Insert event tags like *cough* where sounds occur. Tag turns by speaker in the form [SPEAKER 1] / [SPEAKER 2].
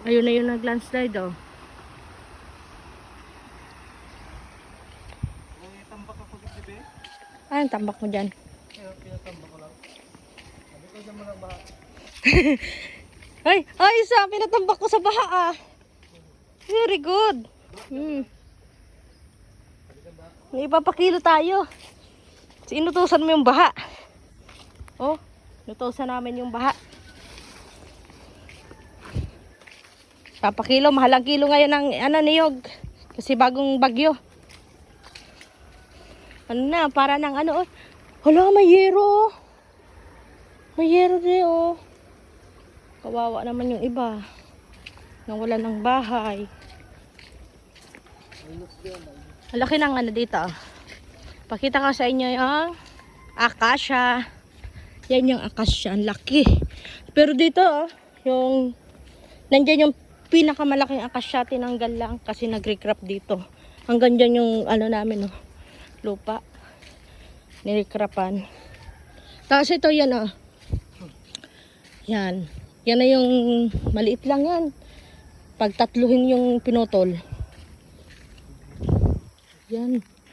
[SPEAKER 1] Ayun na yung nag-landslide oh.
[SPEAKER 2] May tambak ako dito, be.
[SPEAKER 1] Ay, tambak mo dyan.
[SPEAKER 2] Kaya pinatambak ko lang. *laughs* Sabi ko dyan mo lang?
[SPEAKER 1] Ay, ay, isa, pinatambak ko sa baha ah. Very good. Hmm. May ipapakilo tayo. So, inutusan mo yung baha. Oh, inutusan namin yung baha. Papakilo, mahal ang kilo ngayon ng ano niyog. Kasi bagong bagyo. Ano na, para ng ano, oh. Hala, may yero. May yero din, oh. Kawawa naman yung iba. Nang wala ng bahay. Laki ng ano dito. ah. Pakita ko sa inyo yung akasya. Yan yung akasya. Ang laki. Pero dito, oh, yung nandyan yung pinakamalaking akasya tinanggal lang kasi nag-recrap dito. Hanggang dyan yung ano namin, oh, lupa. Nirekrapan. Tapos ito yan, oh. Yan. Yan na yung maliit lang yan. Pag tatluhin yung pinotol. Yan.